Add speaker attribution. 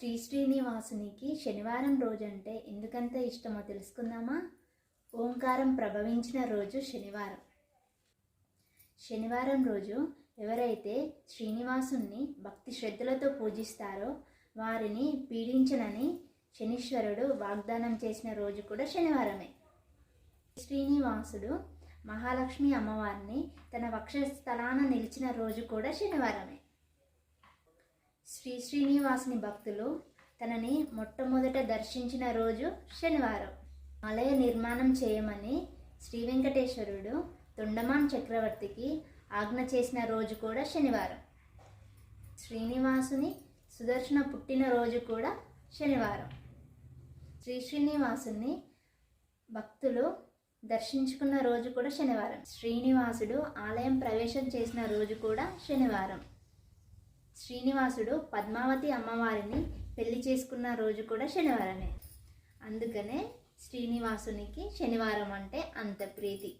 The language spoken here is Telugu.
Speaker 1: శ్రీ శ్రీనివాసునికి శనివారం రోజంటే ఎందుకంత ఇష్టమో తెలుసుకుందామా? ఓంకారం ప్రభవించిన రోజు శనివారం. శనివారం రోజు ఎవరైతే శ్రీనివాసుని భక్తి శ్రద్ధలతో పూజిస్తారో వారిని పీడించనని శనీశ్వరుడు వాగ్దానం చేసిన రోజు కూడా శనివారమే. శ్రీనివాసుడు మహాలక్ష్మి అమ్మవారిని తన వక్షస్థలాన నిలిచిన రోజు కూడా శనివారమే. శ్రీ శ్రీనివాసుని భక్తులు తనని మొట్టమొదట దర్శించిన రోజు శనివారం. ఆలయ నిర్మాణం చేయమని శ్రీ వెంకటేశ్వరుడు తొండమాన్ చక్రవర్తికి ఆజ్ఞ చేసిన రోజు కూడా శనివారం. శ్రీనివాసుని సుదర్శన పుట్టిన రోజు కూడా శనివారం. శ్రీ శ్రీనివాసుని భక్తులు దర్శించుకున్న రోజు కూడా శనివారం. శ్రీనివాసుడు ఆలయం ప్రవేశం చేసిన రోజు కూడా శనివారం. శ్రీనివాసుడు పద్మావతి అమ్మవారిని పెళ్ళి చేసుకున్న రోజు కూడా శనివారమే. అందుకనే శ్రీనివాసునికి శనివారం అంటే అంత ప్రీతి.